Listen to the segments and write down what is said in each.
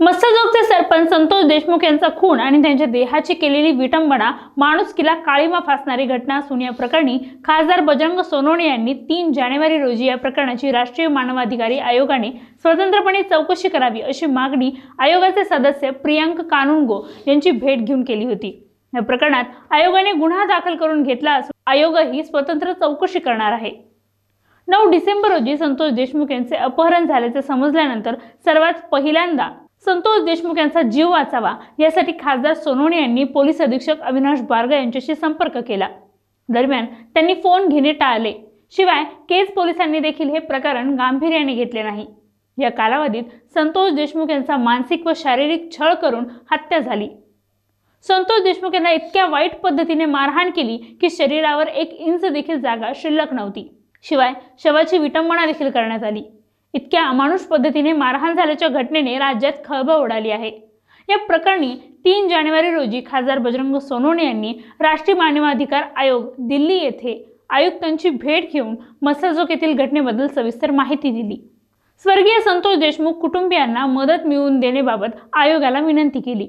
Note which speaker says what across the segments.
Speaker 1: मत्स्यजोगचे सरपंच संतोष देशमुख यांचा खून आणि त्यांच्या देहाची केलेली विटंबना माणुसकीला काळीमा फासणारी घटना असून या प्रकरणी खासदार बजरंग सोनवणे यांनी तीन जानेवारी रोजी या प्रकरणाची राष्ट्रीय मानवाधिकारी आयोगाने स्वतंत्रपणे चौकशी करावी अशी मागणी आयोगाचे सदस्य प्रियांक कानुनगो यांची भेट घेऊन केली होती. या प्रकरणात आयोगाने गुन्हा दाखल करून घेतला असून आयोगही स्वतंत्र चौकशी करणार आहे. नऊ डिसेंबर रोजी संतोष देशमुख यांचे अपहरण झाल्याचे समजल्यानंतर सर्वात पहिल्यांदा संतोष देशमुख यांचा जीव वाचावा यासाठी खासदार सोनवणे यांनी पोलीस अधीक्षक अविनाश बारगा यांच्याशी संपर्क केला. दरम्यान त्यांनी फोन घेणे टाळले. शिवाय केज पोलिसांनी देखील हे प्रकरण गांभीर्याने घेतले नाही. या कालावधीत संतोष देशमुख यांचा मानसिक व शारीरिक छळ करून हत्या झाली. संतोष देशमुख यांना इतक्या वाईट पद्धतीने मारहाण केली की शरीरावर एक इंच देखील जागा शिल्लक नव्हती. शिवाय शवाची विटंबना देखील करण्यात आली. इतक्या अमानुष पद्धतीने मारहाण झाल्याच्या घटनेने राज्यात खळबळ उडाली आहे. या प्रकरणी तीन जानेवारी रोजी खासदार बजरंग सोनवणे यांनी राष्ट्रीय मानवाधिकार आयोग दिल्ली येथे आयुक्तांची भेट घेऊन मसाजोग येथील घटनेबद्दल सविस्तर माहिती दिली. स्वर्गीय संतोष देशमुख कुटुंबियांना मदत मिळवून देण्याबाबत आयोगाला विनंती केली.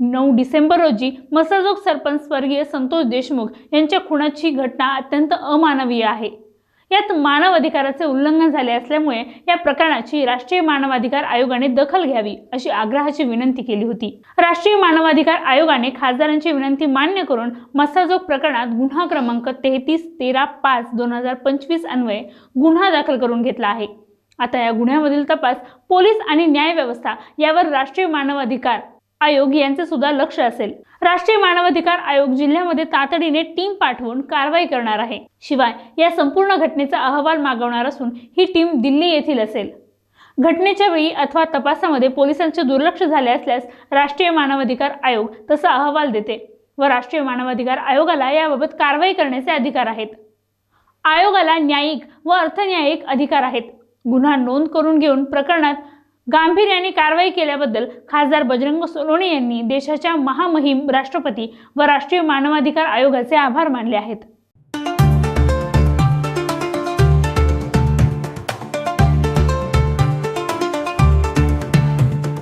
Speaker 1: नऊ डिसेंबर रोजी मसाजोग सरपंच स्वर्गीय संतोष देशमुख यांच्या खुनाची घटना अत्यंत अमानवीय आहे. यात मानव अधिकाराचे उल्लंघन झाले असल्यामुळे या प्रकरणाची राष्ट्रीय मानवाधिकार आयोगाने दखल घ्यावी अशी आग्रहाची विनंती केली होती. राष्ट्रीय मानवाधिकार आयोगाने खासदारांची विनंती मान्य करून मसाजोग प्रकरणात गुन्हा क्रमांक तेहतीस तेरा पाच दोन हजार पंचवीस अन्वये गुन्हा दाखल करून घेतला आहे. आता या गुन्ह्यामधील तपास पोलीस आणि न्याय व्यवस्था यावर राष्ट्रीय मानवाधिकार आयोग यांचे सुद्धा लक्ष असेल. राष्ट्रीय मानवाधिकार आयोग जिल्ह्यामध्ये तातडीने टीम पाठवून कारवाई करणार आहे. शिवाय या संपूर्ण घटनेचा अहवाल मागवणार असून ही टीम दिल्ली येथील असेल. घटनेच्या वेळी अथवा तपासामध्ये पोलिसांचे दुर्लक्ष झाले असल्यास राष्ट्रीय मानवाधिकार आयोग तसा अहवाल देते व राष्ट्रीय मानवाधिकार आयोगाला याबाबत कारवाई करण्याचे अधिकार आहेत. आयोगाला न्यायिक व अर्थन्यायिक अधिकार आहेत. गुन्हा नोंद करून घेऊन प्रकरणात गांभीर्याने कारवाई केल्याबद्दल खासदार बजरंग सोनवणे यांनी देशाच्या महामहिम राष्ट्रपती व राष्ट्रीय मानवाधिकार आयोगाचे आभार मानले आहेत.